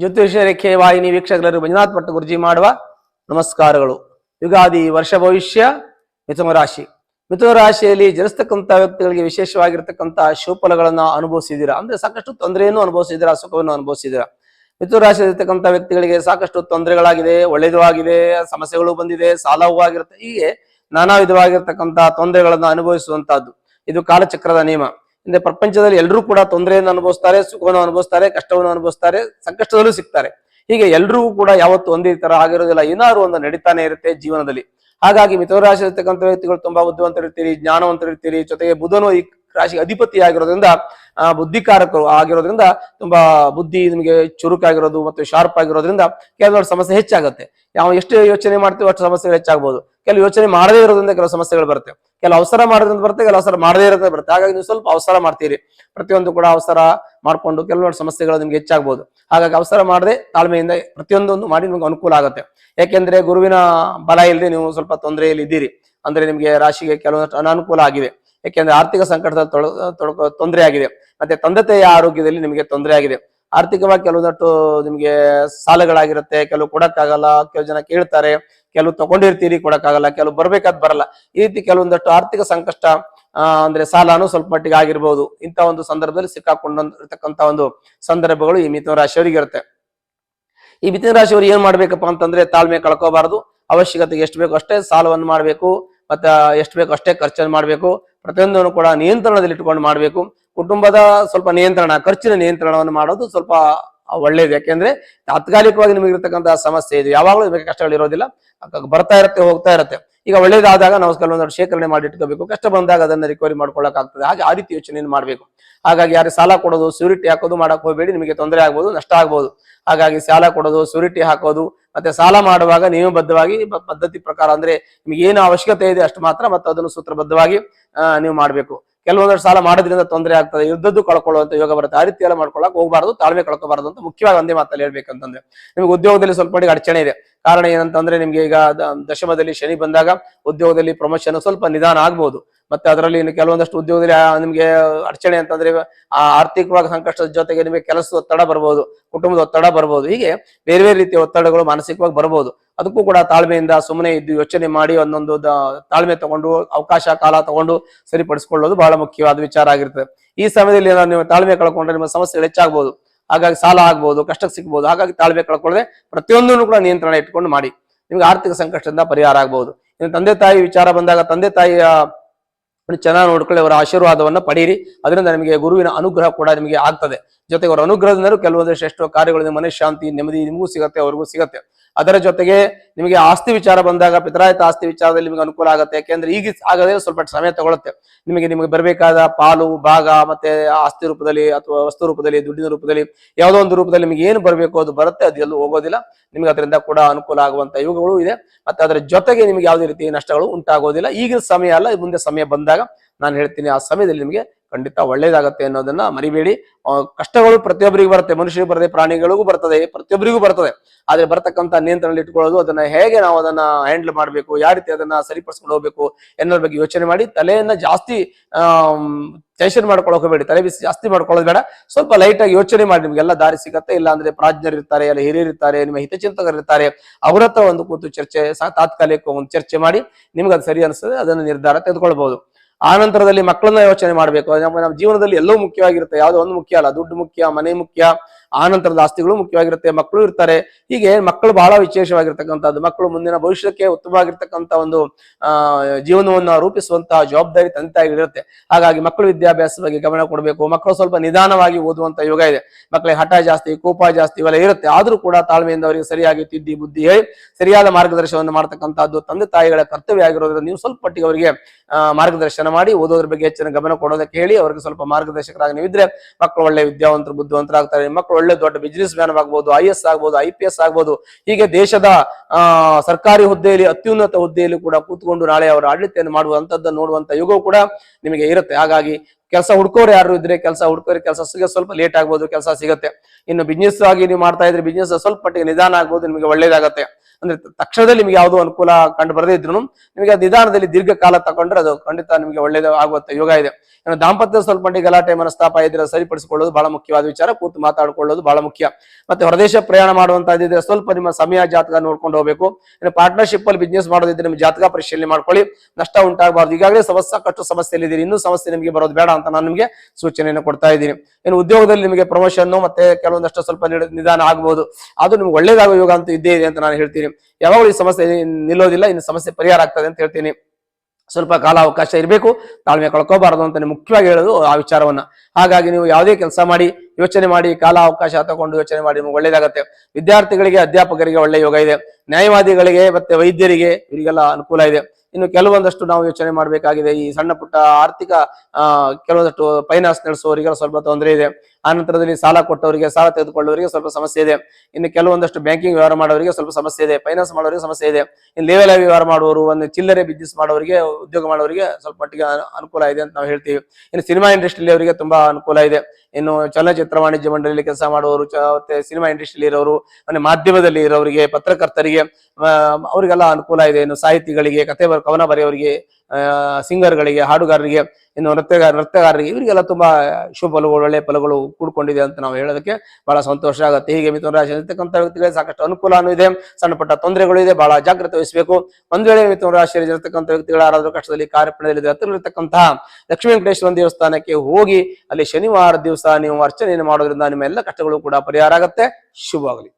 ಜ್ಯೋತಿಷ ರೇಖೆ ವಾಹಿನಿ ವೀಕ್ಷಕರು ಮಂಜುನಾಥ್ ಭಟ್ ಗುರುಜಿ ಮಾಡುವ ನಮಸ್ಕಾರಗಳು. ಯುಗಾದಿ ವರ್ಷ ಭವಿಷ್ಯ, ಮಿಥುನ ರಾಶಿ. ಮಿಥುನ ರಾಶಿಯಲ್ಲಿ ಜನಿಸ್ತಕ್ಕಂಥ ವ್ಯಕ್ತಿಗಳಿಗೆ ವಿಶೇಷವಾಗಿರ್ತಕ್ಕಂಥ ಶುಭಫಲಗಳನ್ನ ಅನುಭವಿಸಿದ್ದೀರಾ? ಅಂದ್ರೆ ಸಾಕಷ್ಟು ತೊಂದರೆಯನ್ನು ಅನುಭವಿಸಿದಿರಾ ಸುಖವನ್ನು ಅನುಭವಿಸಿದ್ದೀರಾ? ಮಿಥುನ ರಾಶಿಯಲ್ಲಿರ್ತಕ್ಕಂಥ ವ್ಯಕ್ತಿಗಳಿಗೆ ಸಾಕಷ್ಟು ತೊಂದರೆಗಳಾಗಿದೆ ಒಳ್ಳೆಯದು ಆಗಿದೆ, ಸಮಸ್ಯೆಗಳು ಬಂದಿದೆ ಸಾಲವೂ ಆಗಿರುತ್ತೆ ಹೀಗೆ ನಾನಾ ವಿಧವಾಗಿರ್ತಕ್ಕಂಥ ತೊಂದರೆಗಳನ್ನ ಅನುಭವಿಸುವಂತಹದ್ದು ಇದು ಕಾಲಚಕ್ರದ ನಿಯಮ. ಅಂದ್ರೆ ಪ್ರಪಂಚದಲ್ಲಿ ಎಲ್ಲರೂ ಕೂಡ ತೊಂದರೆಯನ್ನು ಅನುಭವಿಸ್ತಾರೆ, ಸುಖವನ್ನು ಅನುಭವಿಸ್ತಾರೆ, ಕಷ್ಟವನ್ನು ಅನುಭವಿಸ್ತಾರೆ, ಸಂಕಷ್ಟದಲ್ಲೂ ಸಿಗ್ತಾರೆ. ಹೀಗೆ ಎಲ್ರಿಗೂ ಕೂಡ ಯಾವತ್ತು ಒಂದೇ ತರ ಆಗಿರೋದಿಲ್ಲ. ಏನಾದ್ರು ಒಂದು ನಡೀತಾನೆ ಇರುತ್ತೆ ಜೀವನದಲ್ಲಿ. ಹಾಗಾಗಿ ಮಿಥುನ ರಾಶಿ ಇರ್ತಕ್ಕಂಥ ವ್ಯಕ್ತಿಗಳು ತುಂಬಾ ಬುದ್ಧಿವಂತರಿರ್ತೀರಿ, ಜ್ಞಾನವಂತರಿರ್ತೀರಿ, ಜೊತೆಗೆ ಬುಧನು ಈ ರಾಶಿ ಅಧಿಪತಿ ಆಗಿರೋದ್ರಿಂದ ಬುದ್ಧಿಕಾರಕರು ಆಗಿರೋದ್ರಿಂದ ತುಂಬಾ ಬುದ್ಧಿ ನಿಮಗೆ ಚುರುಕಾಗಿರೋದು ಮತ್ತು ಶಾರ್ಪ್ ಆಗಿರೋದ್ರಿಂದ ಕೆಲವೊಂದು ಸಮಸ್ಯೆ ಹೆಚ್ಚಾಗುತ್ತೆ. ಯಾವ ಎಷ್ಟು ಯೋಚನೆ ಮಾಡ್ತೀವೋ ಅಷ್ಟು ಸಮಸ್ಯೆಗಳು ಹೆಚ್ಚಾಗಬಹುದು ಕೆಲವು ಯೋಚನೆ ಮಾಡದೇ ಇರೋದ್ರಿಂದ ಕೆಲವು ಸಮಸ್ಯೆಗಳು ಬರುತ್ತೆ. ಕೆಲವು ಅವಸರ ಮಾಡೋದ್ರಿಂದ ಬರುತ್ತೆ, ಕೆಲವು ಅವಸರ ಮಾಡದೇ ಇರೋದ್ರಿಂದ ಬರುತ್ತೆ. ಹಾಗಾಗಿ ನೀವು ಸ್ವಲ್ಪ ಅವಸರ ಮಾಡ್ತೀರಿ. ಪ್ರತಿಯೊಂದು ಕೂಡ ಅವಸರ ಮಾಡ್ಕೊಂಡು ಕೆಲವೊಂದು ಸಮಸ್ಯೆಗಳು ನಿಮ್ಗೆ ಹೆಚ್ಚಾಗಬಹುದು ಹಾಗಾಗಿ ಅವಸರ ಮಾಡದೆ ತಾಳ್ಮೆಯಿಂದ ಪ್ರತಿಯೊಂದೊಂದು ಮಾಡಿ ನಿಮ್ಗೆ ಅನುಕೂಲ ಆಗುತ್ತೆ. ಯಾಕೆಂದ್ರೆ ಗುರುವಿನ ಬಲ ಇಲ್ಲದೆ ನೀವು ಸ್ವಲ್ಪ ತೊಂದರೆಯಲ್ಲಿ ಇದ್ದೀರಿ. ಅಂದ್ರೆ ನಿಮ್ಗೆ ರಾಶಿಗೆ ಕೆಲವೊಂದಷ್ಟು ಅನಾನುಕೂಲ ಆಗಿದೆ. ಯಾಕೆಂದ್ರೆ ಆರ್ಥಿಕ ಸಂಕಟದ ತೊಡಕ ತೊಂದರೆ ಆಗಿದೆ. ಮತ್ತೆ ತಂದೆ ತಾಯಿಯ ಆರೋಗ್ಯದಲ್ಲಿ ನಿಮಗೆ ತೊಂದರೆ ಆಗಿದೆ. ಆರ್ಥಿಕವಾಗಿ ಕೆಲವೊಂದಷ್ಟು ನಿಮ್ಗೆ ಸಾಲಗಳಾಗಿರುತ್ತೆ. ಕೆಲವು ಕೊಡಕ್ಕಾಗಲ್ಲ. ಕೆಲವು ಜನ ಕೇಳ್ತಾರೆ. ಕೆಲವು ತಗೊಂಡಿರ್ತೀರಿ, ಕೊಡಕ್ಕಾಗಲ್ಲ, ಕೆಲವು ಬರ್ಬೇಕಾದ್ ಬರಲ್ಲ. ಈ ರೀತಿ ಕೆಲವೊಂದಷ್ಟು ಆರ್ಥಿಕ ಸಂಕಷ್ಟ ಅಂದ್ರೆ ಸಾಲನು ಸ್ವಲ್ಪ ಮಟ್ಟಿಗೆ ಆಗಿರ್ಬೋದು. ಇಂಥ ಒಂದು ಸಂದರ್ಭದಲ್ಲಿ ಸಿಕ್ಕಾಕೊಂಡಿರ್ತಕ್ಕಂಥ ಒಂದು ಸಂದರ್ಭಗಳು ಈ ಮಿಥುನ ರಾಶಿಯವರಿಗೆ ಇರುತ್ತೆ. ಈ ಮಿಥುನ ರಾಶಿಯವರು ಏನ್ ಮಾಡ್ಬೇಕಪ್ಪ ಅಂತಂದ್ರೆ ತಾಳ್ಮೆ ಕಳ್ಕೋಬಾರದು. ಅವಶ್ಯಕತೆಗೆ ಎಷ್ಟು ಬೇಕು ಅಷ್ಟೇ ಸಾಲವನ್ನು ಮಾಡಬೇಕು. ಮತ್ತೆ ಎಷ್ಟು ಬೇಕು ಅಷ್ಟೇ ಖರ್ಚನ್ನು ಮಾಡಬೇಕು. ಪ್ರತಿಯೊಂದನ್ನು ಕೂಡ ನಿಯಂತ್ರಣದಲ್ಲಿ ಇಟ್ಕೊಂಡು ಮಾಡಬೇಕು. ಕುಟುಂಬದ ಸ್ವಲ್ಪ ನಿಯಂತ್ರಣ, ಖರ್ಚಿನ ನಿಯಂತ್ರಣವನ್ನು ಮಾಡೋದು ಸ್ವಲ್ಪ ಒಳ್ಳೇದು. ಯಾಕೆಂದ್ರೆ ತಾತ್ಕಾಲಿಕವಾಗಿ ನಿಮಗೆ ಇರತಕ್ಕಂತಹ ಸಮಸ್ಯೆ ಇದು ಯಾವಾಗಲೂ ನಿಮಗೆ ಕಷ್ಟಗಳು ಇರೋದಿಲ್ಲ. ಬರ್ತಾ ಇರುತ್ತೆ, ಹೋಗ್ತಾ ಇರುತ್ತೆ. ಈಗ ಒಳ್ಳೇದಾದಾಗ ನಾವು ಕೆಲವೊಂದು ಶೇಖರಣೆ ಮಾಡಿ ಇಟ್ಕೋಬೇಕು. ಕಷ್ಟ ಬಂದಾಗ ಅದನ್ನ ರಿಕವರಿ ಮಾಡ್ಕೊಳ್ಳಕ್ ಆಗ್ತದೆ ಹಾಗೆ ಆ ರೀತಿ ಯೋಚನೆಯನ್ನು ಮಾಡಬೇಕು. ಹಾಗಾಗಿ ಯಾರು ಸಾಲ ಕೊಡೋದು ಸ್ಯೂರಿಟಿ ಹಾಕೋದು ಮಾಡಕ್ ಹೋಗಬೇಡಿ. ನಿಮಗೆ ತೊಂದರೆ ಆಗ್ಬೋದು, ನಷ್ಟ ಆಗ್ಬೋದು. ಹಾಗಾಗಿ ಸಾಲ ಕೊಡೋದು ಸ್ಯೂರಿಟಿ ಹಾಕೋದು, ಮತ್ತೆ ಸಾಲ ಮಾಡುವಾಗ ನಿಯಮಬದ್ಧವಾಗಿ ಪದ್ಧತಿ ಪ್ರಕಾರ ಅಂದ್ರೆ ನಿಮ್ಗೆ ಏನು ಅವಶ್ಯಕತೆ ಇದೆ ಅಷ್ಟು ಮಾತ್ರ ಮತ್ತೆ ಅದನ್ನು ಸೂತ್ರಬದ್ಧವಾಗಿ ನೀವು ಮಾಡಬೇಕು. ಕೆಲವೊಂದಷ್ಟು ಸಾಲ ಮಾಡೋದ್ರಿಂದ ತೊಂದರೆ ಆಗ್ತದೆ. ಯುದ್ಧದ್ದು ಕಳ್ಕೊಳ್ಳುವಂತ ಯೋಗ ಬರುತ್ತೆ. ಆ ರೀತಿ ಎಲ್ಲ ಮಾಡ್ಕೊಳಕ್ ಹೋಗಬಾರ್ದು, ತಾಳ್ಮೆ ಕಳ್ಕೋಬಾರ್ದು ಅಂತ ಮುಖ್ಯವಾಗಿ ಒಂದೇ ಮಾತಲ್ಲಿ ಹೇಳ್ಬೇಕಂತಂದ್ರೆ. ನಿಮ್ಗೆ ಉದ್ಯೋಗದಲ್ಲಿ ಸ್ವಲ್ಪ ಮಟ್ಟಿಗೆ ಅಡಚಣೆ ಇದೆ. ಕಾರಣ ಏನಂತಂದ್ರೆ ನಿಮ್ಗೆ ಈಗ ದಶಮದಲ್ಲಿ ಶನಿ ಬಂದಾಗ ಉದ್ಯೋಗದಲ್ಲಿ ಪ್ರಮೋಷನ್ ಸ್ವಲ್ಪ ನಿಧಾನ ಆಗ್ಬಹುದು ಮತ್ತೆ ಅದರಲ್ಲಿ ಇನ್ನು ಕೆಲವೊಂದಷ್ಟು ಉದ್ಯೋಗದಲ್ಲಿ ನಿಮಗೆ ಅಡಚಣೆ ಅಂತಂದ್ರೆ, ಆ ಆರ್ಥಿಕವಾಗಿ ಸಂಕಷ್ಟದ ಜೊತೆಗೆ ನಿಮಗೆ ಕೆಲಸದ ಒತ್ತಡ ಬರಬಹುದು ಕುಟುಂಬದ ಒತ್ತಡ ಬರಬಹುದು ಹೀಗೆ ಬೇರೆ ಬೇರೆ ರೀತಿಯ ಒತ್ತಡಗಳು ಮಾನಸಿಕವಾಗಿ ಬರಬಹುದು ಅದಕ್ಕೂ ಕೂಡ ತಾಳ್ಮೆಯಿಂದ ಸುಮ್ಮನೆ ಇದ್ದು ಯೋಚನೆ ಮಾಡಿ ಒಂದೊಂದು ತಾಳ್ಮೆ ತಗೊಂಡು, ಅವಕಾಶ ಕಾಲ ತಗೊಂಡು ಸರಿಪಡಿಸಿಕೊಳ್ಳೋದು ಬಹಳ ಮುಖ್ಯವಾದ ವಿಚಾರ ಆಗಿರ್ತದೆ. ಈ ಸಮಯದಲ್ಲಿ ನೀವು ತಾಳ್ಮೆ ಕಳ್ಕೊಂಡ್ರೆ ನಿಮ್ಮ ಸಮಸ್ಯೆಗಳು ಹೆಚ್ಚಾಗಬಹುದು ಹಾಗಾಗಿ ಸಾಲ ಆಗ್ಬಹುದು ಕಷ್ಟಕ್ಕೆ ಸಿಗ್ಬಹುದು ಹಾಗಾಗಿ ತಾಳ್ಮೆ ಕಳ್ಕೊಳ್ಳದೆ ಪ್ರತಿಯೊಂದನ್ನು ಕೂಡ ನಿಯಂತ್ರಣ ಇಟ್ಕೊಂಡು ಮಾಡಿ. ನಿಮ್ಗೆ ಆರ್ಥಿಕ ಸಂಕಷ್ಟದಿಂದ ಪರಿಹಾರ ಆಗ್ಬೋದು. ಇನ್ನು ತಂದೆ ತಾಯಿ ವಿಚಾರ ಬಂದಾಗ, ತಂದೆ ತಾಯಿಯ ಚೆನ್ನಾಗಿ ನೋಡ್ಕೊಳ್ಳಿ, ಅವರ ಆಶೀರ್ವಾದವನ್ನ ಪಡೀರಿ. ಅದರಿಂದ ನಿಮಗೆ ಗುರುವಿನ ಅನುಗ್ರಹ ಕೂಡ ನಿಮಗೆ ಆಗ್ತದೆ. ಜೊತೆಗೆ ಅವರ ಅನುಗ್ರಹದಿಂದ ಕೆಲವೊಂದಷ್ಟು ಎಷ್ಟೋ ಕಾರ್ಯಗಳು ಮನಃಶಾಂತಿ, ನೆಮ್ಮದಿ ನಿಮಗೂ ಸಿಗತ್ತೆ, ಅವ್ರಿಗೂ ಸಿಗತ್ತೆ. ಅದರ ಜೊತೆಗೆ ನಿಮಗೆ ಆಸ್ತಿ ವಿಚಾರ ಬಂದಾಗ, ಪಿತರಾಯಿತ ಆಸ್ತಿ ವಿಚಾರದಲ್ಲಿ ನಿಮಗೆ ಅನುಕೂಲ ಆಗುತ್ತೆ. ಯಾಕೆಂದ್ರೆ ಈಗ ಆಗದೆ ಸ್ವಲ್ಪ ಸಮಯ ತಗೊಳುತ್ತೆ. ನಿಮಗೆ ನಿಮಗೆ ಬರಬೇಕಾದ ಪಾಲು, ಭಾಗ ಮತ್ತೆ ಆಸ್ತಿ ರೂಪದಲ್ಲಿ ಅಥವಾ ವಸ್ತು ರೂಪದಲ್ಲಿ, ದುಡ್ಡಿನ ರೂಪದಲ್ಲಿ, ಯಾವುದೋ ಒಂದು ರೂಪದಲ್ಲಿ ನಿಮಗೆ ಏನು ಬರಬೇಕು ಅದು ಬರುತ್ತೆ, ಅದು ಎಲ್ಲೂ ಹೋಗೋದಿಲ್ಲ. ನಿಮಗೆ ಅದರಿಂದ ಕೂಡ ಅನುಕೂಲ ಆಗುವಂತ ಯುಗಗಳು ಇದೆ. ಮತ್ತೆ ಅದರ ಜೊತೆಗೆ ನಿಮಗೆ ಯಾವುದೇ ರೀತಿ ನಷ್ಟಗಳು ಉಂಟಾಗೋದಿಲ್ಲ. ಈಗಿನ ಸಮಯ ಅಲ್ಲ ಮುಂದೆ ಸಮಯ ಬಂದಾಗ ನಾನು ಹೇಳ್ತೀನಿ ಆ ಸಮಯದಲ್ಲಿ ನಿಮಗೆ ಖಂಡಿತ ಒಳ್ಳೇದಾಗತ್ತೆ ಅನ್ನೋದನ್ನ ಮರಿಬೇಡಿ. ಕಷ್ಟಗಳು ಪ್ರತಿಯೊಬ್ಬರಿಗೂ ಬರುತ್ತೆ. ಮನುಷ್ಯರಿಗೆ ಬರದೆ ಪ್ರಾಣಿಗಳಿಗೂ ಬರ್ತದೆ, ಪ್ರತಿಯೊಬ್ಬರಿಗೂ ಬರ್ತದೆ. ಆದ್ರೆ ಬರ್ತಕ್ಕಂಥ ನಿಯಂತ್ರಣ ಇಟ್ಕೊಳ್ಳೋದು ಅದನ್ನ ಹೇಗೆ ನಾವು ಅದನ್ನ ಹ್ಯಾಂಡಲ್ ಮಾಡಬೇಕು, ಯಾವ ರೀತಿ ಅದನ್ನ ಸರಿಪಡಿಸ್ಕೊಂಡು ಹೋಗ್ಬೇಕು ಎನ್ನೋದ್ರ ಬಗ್ಗೆ ಯೋಚನೆ ಮಾಡಿ, ತಲೆಯನ್ನ ಜಾಸ್ತಿ ಟೆನ್ಷನ್ ಮಾಡ್ಕೊಳಕ್ ಹೋಗ್ಬೇಡಿ. ತಲೆ ಬಿಸಿ ಜಾಸ್ತಿ ಮಾಡ್ಕೊಳ್ಳೋದು ಬೇಡ. ಸ್ವಲ್ಪ ಲೈಟ್ ಆಗಿ ಯೋಚನೆ ಮಾಡಿ, ನಿಮ್ಗೆಲ್ಲ ದಾರಿ ಸಿಗತ್ತೆ. ಇಲ್ಲ ಅಂದ್ರೆ ಪ್ರಾಜ್ಞರು ಇರ್ತಾರೆ ಎಲ್ಲ ಹಿರಿಯರು ಇರ್ತಾರೆ, ನಿಮ್ಮ ಹಿತಚಿಂತಕರು ಇರ್ತಾರೆ. ಅವ್ರ ಹತ್ರ ಒಂದು ಕೂತು ಚರ್ಚೆ ತಾತ್ಕಾಲಿಕ ಒಂದು ಚರ್ಚೆ ಮಾಡಿ ನಿಮ್ಗೆ ಅದು ಸರಿ ಅನಿಸ್ತದೆ, ಅದನ್ನ ನಿರ್ಧಾರ ತೆಗೆದುಕೊಳ್ಬಹುದು. ಆ ನಂತರದಲ್ಲಿ ಮಕ್ಕಳನ್ನ ಯೋಚನೆ ಮಾಡಬೇಕು. ನಮ್ಮ ಜೀವನದಲ್ಲಿ ಎಲ್ಲವೂ ಮುಖ್ಯವಾಗಿರುತ್ತೆ. ಯಾವುದೋ ಒಂದು ಮುಖ್ಯ ಅಲ್ಲ. ದುಡ್ಡು ಮುಖ್ಯ, ಮನೆ ಮುಖ್ಯ ಆ ನಂತರದ ಆಸ್ತಿಗಳು ಮುಖ್ಯವಾಗಿರುತ್ತೆ. ಮಕ್ಕಳು ಇರ್ತಾರೆ. ಹೀಗೆ ಮಕ್ಕಳು ಬಹಳ ವಿಶೇಷವಾಗಿರ್ತಕ್ಕಂಥದ್ದು. ಮಕ್ಕಳು ಮುಂದಿನ ಭವಿಷ್ಯಕ್ಕೆ ಉತ್ತಮವಾಗಿರ್ತಕ್ಕಂಥ ಒಂದು ಜೀವನವನ್ನು ರೂಪಿಸುವಂತಹ ಜವಾಬ್ದಾರಿ ತಂದೆ ತಾಯಿಗಳಿರುತ್ತೆ ಹಾಗಾಗಿ ಮಕ್ಕಳು ವಿದ್ಯಾಭ್ಯಾಸ ಬಗ್ಗೆ ಗಮನ ಕೊಡಬೇಕು. ಮಕ್ಕಳು ಸ್ವಲ್ಪ ನಿಧಾನವಾಗಿ ಓದುವಂತ ಯೋಗ ಇದೆ. ಮಕ್ಕಳಿಗೆ ಹಠ ಜಾಸ್ತಿ, ಕೋಪ ಜಾಸ್ತಿ ಇವೆಲ್ಲ ಇರುತ್ತೆ. ಆದ್ರೂ ಕೂಡ ತಾಳ್ಮೆಯಿಂದ ಅವರಿಗೆ ಸರಿಯಾಗಿ ತಿದ್ದಿ ಬುದ್ಧಿ ಹೇಳಿ, ಸರಿಯಾದ ಮಾರ್ಗದರ್ಶನವನ್ನು ಮಾಡ್ತಕ್ಕಂಥದ್ದು ತಂದೆ ತಾಯಿಗಳ ಕರ್ತವ್ಯ ಆಗಿರೋದ್ರಿಂದ ನೀವು ಸ್ವಲ್ಪ ಮಟ್ಟಿಗೆ ಅವರಿಗೆ ಮಾರ್ಗದರ್ಶನ ಮಾಡಿ ಓದೋದ್ರ ಬಗ್ಗೆ ಹೆಚ್ಚಿನ ಗಮನ ಕೊಡೋದಕ್ಕೆ ಹೇಳಿ, ಅವರಿಗೆ ಸ್ವಲ್ಪ ಮಾರ್ಗದರ್ಶಕರಾಗಿ ನೀವಿದ್ರೆ ಮಕ್ಕಳು ಒಳ್ಳೆ ವಿದ್ಯಾವಂತರು, ಬುದ್ಧಿವಂತರಾಗ್ತಾರೆ. ಮಕ್ಕಳು ಒಳ್ಳೆ ದೊಡ್ಡ ಬಿಸ್ನೆಸ್ ಮ್ಯಾನ್ ಆಗ್ಬೋದು ಐ ಎಸ್ ಆಗ್ಬೋದು ಐ ಪಿ ಎಸ್ ಆಗ್ಬೋದು, ಹೀಗೆ ದೇಶದ ಸರ್ಕಾರಿ ಹುದ್ದೆಯಲ್ಲಿ, ಅತ್ಯುನ್ನತ ಹುದ್ದೆಯಲ್ಲಿ ಕೂಡ ಕೂತ್ಕೊಂಡು ನಾಳೆ ಅವರ ಆಡಳಿತ ಮಾಡುವಂತದ್ದನ್ನು ನೋಡುವಂತ ಯುಗವು ಕೂಡ ನಿಮಗೆ ಇರುತ್ತೆ. ಹಾಗಾಗಿ ಕೆಲಸ ಹುಡ್ಕೋರು ಯಾರು ಇದ್ರೆ ಕೆಲಸ ಹುಡ್ಕೋರಿ ಕೆಲಸ ಸಿಗ ಸ್ವಲ್ಪ ಲೇಟ್ ಆಗ್ಬೋದು, ಕೆಲಸ ಸಿಗುತ್ತೆ. ಇನ್ನು ಬಿಸ್ನೆಸ್ ಆಗಿ ನೀವು ಮಾಡ್ತಾ ಇದ್ರೆ ಬಿಸ್ನೆಸ್ ಸ್ವಲ್ಪ ಮಟ್ಟಿಗೆ ನಿಧಾನ ಆಗ್ಬೋದು, ನಿಮಗೆ ಒಳ್ಳೇದಾಗತ್ತೆ. ಅಂದ್ರೆ ತಕ್ಷಣದಲ್ಲಿ ನಿಮಗೆ ಯಾವುದೋ ಅನುಕೂಲ ಕಂಡು ಬರದೇ ಇದ್ರು ನಿಮಗೆ ನಿಧಾನದಲ್ಲಿ ದೀರ್ಘಕಾಲ ತಗೊಂಡ್ರೆ ಅದು ಖಂಡಿತ ನಿಮಗೆ ಒಳ್ಳೇದು ಆಗುತ್ತೆ ಯೋಗ ಇದೆ. ದಾಂಪತ್ಯ ಸ್ವಲ್ಪ ಮಟ್ಟಿಗೆ ಗಲಾಟೆ ಮನಸ್ತಾಪ ಇದ್ರೆ ಸರಿಪಡಿಸಿಕೊಳ್ಳೋದು ಬಹಳ ಮುಖ್ಯವಾದ ವಿಚಾರ ಕೂತು ಮಾತಾಡ್ಕೊಳ್ಳೋದು ಬಹಳ ಮುಖ್ಯ. ಮತ್ತೆ ಹೊರದೇಶ ಪ್ರಯಾಣ ಮಾಡುವಂತಹದ್ದಿದ್ರೆ ಸ್ವಲ್ಪ ನಿಮ್ಮ ಸಮಯ ಜಾತಕ ನೋಡ್ಕೊಂಡು ಹೋಗಬೇಕು. ಇನ್ನು ಪಾರ್ಟ್ನರ್ಶಿಪ್ ಅಲ್ಲಿ ಬಿಸ್ನೆಸ್ ಮಾಡೋದಿದ್ರೆ ನಿಮ್ಮ ಜಾತಕ ಪರಿಶೀಲನೆ ಮಾಡ್ಕೊಳ್ಳಿ. ನಷ್ಟ ಉಂಟಾಗಬಾರ್ದು. ಈಗಾಗಲೇ ಸಮಸ್ಯೆ ಕಟ್ಟು ಸಮಸ್ಯೆಯಲ್ಲಿ ಇನ್ನೂ ಸಮಸ್ಯೆ ನಿಮಗೆ ಬರೋದು ಬೇಡ. ಅಂತ ನಾನು ನಿಮಗೆ ಸೂಚನೆಯನ್ನು ಕೊಡ್ತಾ ಇದ್ದೀನಿ. ಇನ್ನು ಉದ್ಯೋಗದಲ್ಲಿ ನಿಮಗೆ ಪ್ರಮೋಷನ್ ಮತ್ತೆ ಕೆಲವೊಂದಷ್ಟು ಸ್ವಲ್ಪ ನಿಧಾನ ಆಗಬಹುದು ಅದು ನಿಮ್ಗೆ ಒಳ್ಳೇದಾಗುವ ಯೋಗ ಅಂತೂ ಇದ್ದೇ ಇದೆ ಅಂತ ನಾನು ಹೇಳ್ತೀನಿ. ಯಾವಾಗಲೂ ಈ ಸಮಸ್ಯೆ ನಿಲ್ಲೋದಿಲ್ಲ, ಇನ್ನು ಸಮಸ್ಯೆ ಪರಿಹಾರ ಆಗ್ತದೆ ಅಂತ ಹೇಳ್ತೀನಿ. ಸ್ವಲ್ಪ ಕಾಲ ಅವಕಾಶ ಇರಬೇಕು, ತಾಳ್ಮೆ ಕಳ್ಕೋಬಾರದು ಅಂತ ಮುಖ್ಯವಾಗಿ ಹೇಳೋದು ಆ ವಿಚಾರವನ್ನ. ಹಾಗಾಗಿ ನೀವು ಯಾವುದೇ ಕೆಲಸ ಮಾಡಿ, ಯೋಚನೆ ಮಾಡಿ, ಕಾಲ ಅವಕಾಶ ತಗೊಂಡು ಯೋಚನೆ ಮಾಡಿ, ನಿಮ್ಗೆ ಒಳ್ಳೇದಾಗತ್ತೆ. ವಿದ್ಯಾರ್ಥಿಗಳಿಗೆ, ಅಧ್ಯಾಪಕರಿಗೆ ಒಳ್ಳೆ ಯೋಗ ಇದೆ. ನ್ಯಾಯವಾದಿಗಳಿಗೆ ಮತ್ತೆ ವೈದ್ಯರಿಗೆ, ಇವರಿಗೆಲ್ಲ ಅನುಕೂಲ ಇದೆ. ಇನ್ನು ಕೆಲವೊಂದಷ್ಟು ನಾವು ಯೋಚನೆ ಮಾಡಬೇಕಾಗಿದೆ. ಈ ಸಣ್ಣ ಪುಟ್ಟ ಆರ್ಥಿಕ ಕೆಲವೊಂದಷ್ಟು ಫೈನಾನ್ಸ್ ನಡೆಸುವವರಿಗೆ ಸ್ವಲ್ಪ ತೊಂದರೆ ಇದೆ. ಆ ನಂತರದಲ್ಲಿ ಸಾಲ ಕೊಟ್ಟವರಿಗೆ, ಸಾಲ ತೆಗೆದುಕೊಳ್ಳುವವರಿಗೆ ಸ್ವಲ್ಪ ಸಮಸ್ಯೆ ಇದೆ. ಇನ್ನು ಕೆಲವೊಂದಷ್ಟು ಬ್ಯಾಂಕಿಂಗ್ ವ್ಯವಹಾರ ಮಾಡೋರಿಗೆ ಸ್ವಲ್ಪ ಸಮಸ್ಯೆ ಇದೆ. ಫೈನಾನ್ಸ್ ಮಾಡೋರಿಗೆ ಸಮಸ್ಯೆ ಇದೆ. ಇನ್ನು ಲೇವಲ ವ್ಯವಹಾರ ಮಾಡುವವರು, ಒಂದು ಚಿಲ್ಲರೆ ಬಿಸ್ನೆಸ್ ಮಾಡೋರಿಗೆ, ಉದ್ಯೋಗ ಮಾಡೋರಿಗೆ ಸ್ವಲ್ಪ ಮಟ್ಟಿಗೆ ಅನುಕೂಲ ಇದೆ ಅಂತ ನಾವು ಹೇಳ್ತೀವಿ. ಇನ್ನು ಸಿನಿಮಾ ಇಂಡಸ್ಟ್ರಿಯಲ್ಲಿ ಅವರಿಗೆ ತುಂಬಾ ಅನುಕೂಲ ಇದೆ. ಇನ್ನು ಚಲನಚಿತ್ರ ವಾಣಿಜ್ಯ ಮಂಡಳಿಯಲ್ಲಿ ಕೆಲಸ ಮಾಡುವವರು ಮತ್ತೆ ಸಿನಿಮಾ ಇಂಡಸ್ಟ್ರಿಯಲ್ಲಿ ಇರೋರು, ಮನೆ ಮಾಧ್ಯಮದಲ್ಲಿ ಇರೋರಿಗೆ, ಪತ್ರಕರ್ತರಿಗೆ ಅವರಿಗೆಲ್ಲ ಅನುಕೂಲ ಇದೆ. ಇನ್ನು ಸಾಹಿತಿಗಳಿಗೆ ಬರ ಕವನ ಬರೆಯೋರಿಗೆ ಸಿಂಗರ್ಗಳಿಗೆ, ಹಾಡುಗಾರರಿಗೆ ಇನ್ನು ನೃತ್ಯಗಾರ, ನೃತ್ಯಗಾರರಿಗೆ ಇವರಿಗೆಲ್ಲ ತುಂಬಾ ಶುಭ ಫಲಗಳು, ಒಳ್ಳೆ ಫಲಗಳು ಕೂಡ್ಕೊಂಡಿದೆ ಅಂತ ನಾವು ಹೇಳೋದಕ್ಕೆ ಬಹಳ ಸಂತೋಷ ಆಗುತ್ತೆ. ಹೀಗೆ ಮಿಥುನ ರಾಶಿ ವ್ಯಕ್ತಿಗಳಿಗೆ ಸಾಕಷ್ಟು ಅನುಕೂಲನೂ ಇದೆ, ಸಣ್ಣ ಪುಟ್ಟ ತೊಂದರೆಗಳು ಇದೆ, ಬಹಳ ಜಾಗ್ರತೆ ವಹಿಸಬೇಕು. ಒಂದ್ ವೇಳೆ ಮಿಥುನ ರಾಶಿಯಲ್ಲಿ ವ್ಯಕ್ತಿಗಳು ಯಾರಾದರೂ ಕಷ್ಟದಲ್ಲಿ ಕಾರ್ಯಪಣದಲ್ಲಿ ಹತ್ತಿರತಕ್ಕಂತಹ ಲಕ್ಷ್ಮೀ ವೆಂಕಟೇಶ್ವರ ದೇವಸ್ಥಾನಕ್ಕೆ ಹೋಗಿ ಅಲ್ಲಿ ಶನಿವಾರ ದಿವಸ ನೀವು ಅರ್ಚನೆಯನ್ನು ಮಾಡೋದ್ರಿಂದ ನಿಮ್ಮ ಎಲ್ಲ ಕಷ್ಟಗಳು ಕೂಡ ಪರಿಹಾರ ಆಗುತ್ತೆ. ಶುಭವಾಗಲಿ.